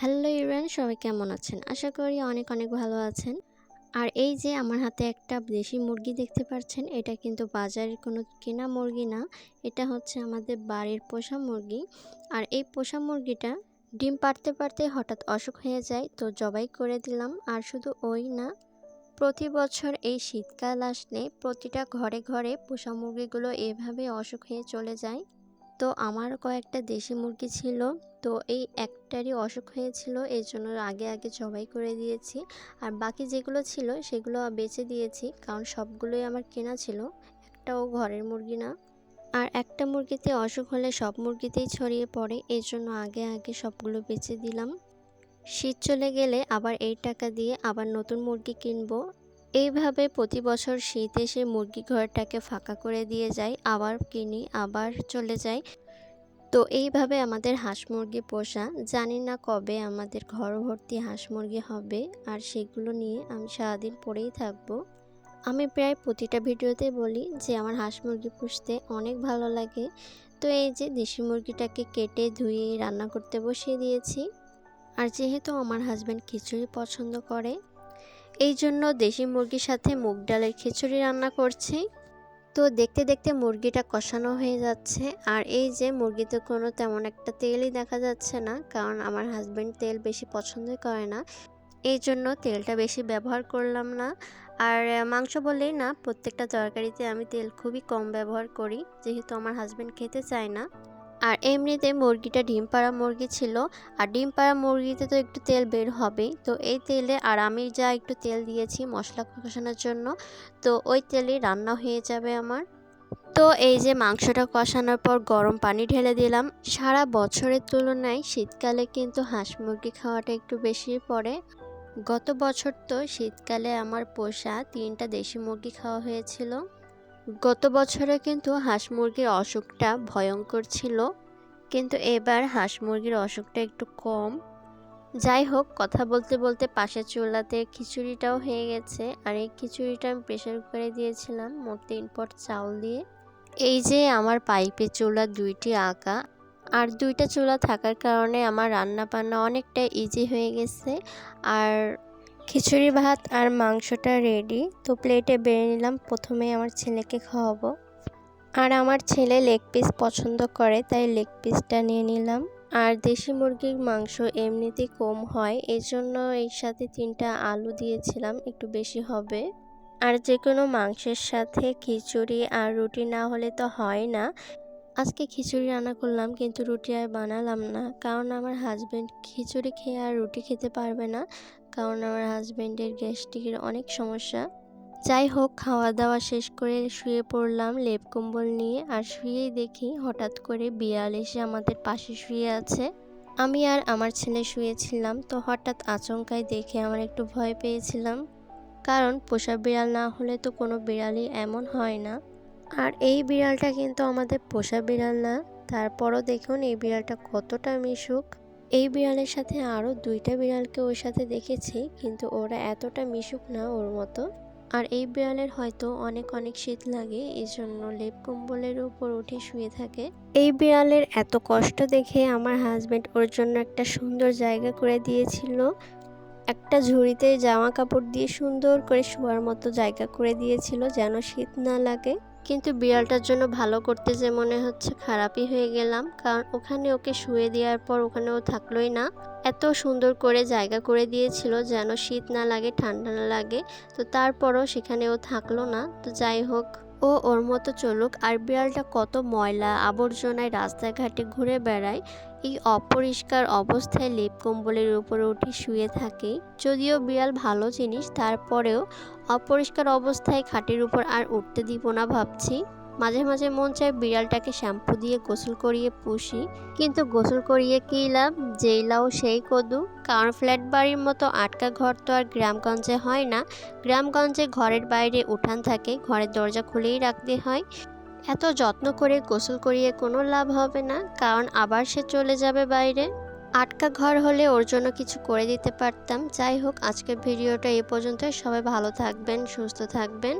Hello ইউরান সবাই কেমন আছেন? আশা করি অনেক অনেক ভালো আছেন। আর এই যে আমার হাতে একটা দেশি মুরগি দেখতে পাচ্ছেন, এটা কিন্তু বাজারের কোনো কেনা মুরগি না, এটা হচ্ছে আমাদের বাড়ির পোষা মুরগি। আর এই পোষা মুরগিটা ডিম পারতে পারতে হঠাৎ অসুখ হয়ে যায়, তো জবাই করে দিলাম। আর শুধু ওই না, প্রতি বছর এই শীতকাল আসলে প্রতিটা ঘরে ঘরে পোষা মুরগিগুলো এভাবে অসুখ হয়ে চলে যায়। তো আমার কয়েকটা দেশি মুরগি ছিল। তো এই একটারই অসুখ হয়েছিল এই জন্য আগে আগে জবাই করে দিয়েছি। আর বাকি যেগুলো ছিল, সেগুলো বেচে দিয়েছি, কারণ সবগুলোই আমার কেনা ছিল। একটাও ঘরের মুরগি না। আর একটা মুরগিতে অসুখ হলে সব মুরগিতেই ছড়িয়ে পড়ে এই জন্য আগে আগে সবগুলো বেচে দিলাম। শীত চলে গেলে আবার এই টাকা দিয়ে আবার নতুন মুরগি কিনবো। এইভাবে প্রতি বছর শীত এসে মুরগি ঘরটাকে ফাঁকা করে দিয়ে যায়, আবার কিনি, আবার চলে যায়। তো এইভাবে আমাদের হাঁস মুরগি পোষা, জানি না কবে আমাদের ঘর ভর্তি হাঁস মুরগি হবে, আর সেগুলো নিয়ে আমি সারাদিন পরেই থাকব। আমি প্রায় প্রতিটা ভিডিওতে বলি যে আমার হাঁস মুরগি পুষতে অনেক ভালো লাগে। তো এই যে দেশি মুরগিটাকে কেটে ধুয়ে রান্না করতে বসিয়ে দিয়েছি। আর যেহেতু আমার হাজব্যান্ড খিচুড়ি পছন্দ করে এই জন্য দেশি মুরগির সাথে মুগ ডালের খিচুড়ি রান্না করছি। তো দেখতে দেখতে মুরগিটা কষানো হয়ে যাচ্ছে। আর এই যে মুরগিতে কোনো তেমন একটা তেলই দেখা যাচ্ছে না, কারণ আমার হাজব্যান্ড তেল বেশি পছন্দ করে না। এই জন্য তেলটা বেশি ব্যবহার করলাম না। আর মাংস বললেই না, প্রত্যেকটা তরকারিতে আমি তেল খুবই কম ব্যবহার করি, যেহেতু আমার হাজব্যান্ড খেতে চায় না। আর এমনিতে মুরগিটা ডিম পাড়া মুরগি ছিল। আর ডিম পাড়া মুরগিতে তো একটু তেল বের হবেই। তো এই তেলে, আর আমি যা একটু তেল দিয়েছি মশলা কষানোর জন্য, তো ওই তেলেই রান্না হয়ে যাবে আমার। তো এই যে মাংসটা কষানোর পর গরম পানি ঢেলে দিলাম। সারা বছরের তুলনায় শীতকালে কিন্তু হাঁস মুরগি খাওয়াটা একটু বেশি পড়ে। গত বছর তো শীতকালে আমার পোষা তিনটা দেশি মুরগি খাওয়া হয়েছিল। গত বছরে কিন্তু হাঁস মুরগির অসুখটা ভয়ঙ্কর ছিল, কিন্তু এবার হাঁস মুরগির অসুখটা একটু কম। যাই হোক, কথা বলতে বলতে পাশের চুলাতে খিচুড়িটাও হয়ে গেছে, আর এই খিচুড়িটা আমি প্রেশার কুকারে দিয়েছিলাম মোট তিন পট চাউল দিয়ে। এই যে আমার পাইপের চুলা দুইটি আঁকা, আর দুইটা চুলা থাকার কারণে আমার রান্না বান্না অনেকটা ইজি হয়ে গেছে, আর খিচুড়ি ভাত আর মাংসটা রেডি তো প্লেটে বেড়ে নিলাম। প্রথমে আমার ছেলেকে খাওয়াবো। আর আমার ছেলে লেগ পিস পছন্দ করে, তাই লেগ পিসটা নিয়ে নিলাম। আর দেশি মুরগির মাংস এমনিতেই কম হয় এই জন্য এর সাথে তিনটা আলু দিয়েছিলাম, একটু বেশি হবে। আর যে কোনো মাংসের সাথে খিচুড়ি আর রুটি না হলে তো হয় না। আজকে খিচুড়ি রান্না করলাম, কিন্তু রুটি আর বানালাম না, কারণ আমার হাজব্যান্ড খিচুড়ি খেয়ে আর রুটি খেতে পারবে না। কারণ আমার হাজব্যান্ডের গ্যাস্ট্রিকের অনেক সমস্যা। যাই হোক খাওয়া দাওয়া শেষ করে শুয়ে পড়লাম লেপ কম্বল নিয়ে আর শুয়েই দেখি হঠাৎ করে বিড়াল এসে আমাদের পাশে শুয়ে আছে। আমি আর আমার ছেলে শুয়েছিলাম তো হঠাৎ আচমকায় দেখে আমার একটু ভয় পেয়েছিলাম। কারণ পোষা বিড়াল না হলে তো কোনো বিড়ালই এমন হয় না। আর এই বিড়ালটা কিন্তু আমাদের পোষা বিড়াল না, তারপরও দেখুন এই বিড়ালটা কতটা মিশুক। এই বিড়ালের সাথে আরও দুইটা বিড়ালকে ওর সাথে দেখেছি, কিন্তু ওরা এতটা মিশুক না ওর মতো। আর এই বিড়ালের হয়তো অনেক অনেক শীত লাগে এই জন্য লেপ কম্বলের উপর উঠে শুয়ে থাকে। এই বিড়ালের এত কষ্ট দেখে আমার হাজব্যান্ড ওর জন্য একটা সুন্দর জায়গা করে দিয়েছিল। একটা ঝুড়িতে জামা কাপড় দিয়ে সুন্দর করে শোয়ার মতো জায়গা করে দিয়েছিল, যেন শীত না লাগে। কিন্তু বিড়ালটার জন্য ভালো করতে যে মনে হচ্ছে খারাপই হয়ে গেলাম, কারণ ওখানে ওকে শুয়ে দেওয়ার পর ওখানে ও থাকলোই না। এত সুন্দর করে জায়গা করে দিয়েছিল যেন শীত না লাগে, ঠান্ডা না লাগে, তো তারপরও সেখানে ও থাকল না, তো যাই হোক। ও ওর মতো চলুক, আর বিড়ালটা কত ময়লা আবর্জনায় রাস্তাঘাটে ঘুরে বেড়ায় এই অপরিষ্কার অবস্থায় লেপ কম্বলের উপরে উঠে শুয়ে থাকে। যদিও বিড়াল ভালো জিনিস, তারপরেও অপরিষ্কার অবস্থায় খাটের উপর আর উঠতে দিব না ভাবছি। মাঝে মাঝে মন চায় বিড়ালটাকে শ্যাম্পু দিয়ে গোসল করিয়ে পুষি, কিন্তু গোসল করিয়ে কী লাভ? যেই লাও সেই কদু। কারণ ফ্ল্যাট বাড়ির মতো আটকা ঘর তো আর গ্রামগঞ্জে হয় না। গ্রামগঞ্জে ঘরের বাইরে উঠান থাকে, ঘরের দরজা খুলেই রাখতে হয়। এত যত্ন করে গোসল করিয়ে কোনো লাভ হবে না, কারণ আবার সে চলে যাবে বাইরে। আটকা ঘর হলে ওর জন্য কিছু করে দিতে পারতাম। যাই হোক, আজকের ভিডিওটা এ পর্যন্তই। সবাই ভালো থাকবেন, সুস্থ থাকবেন।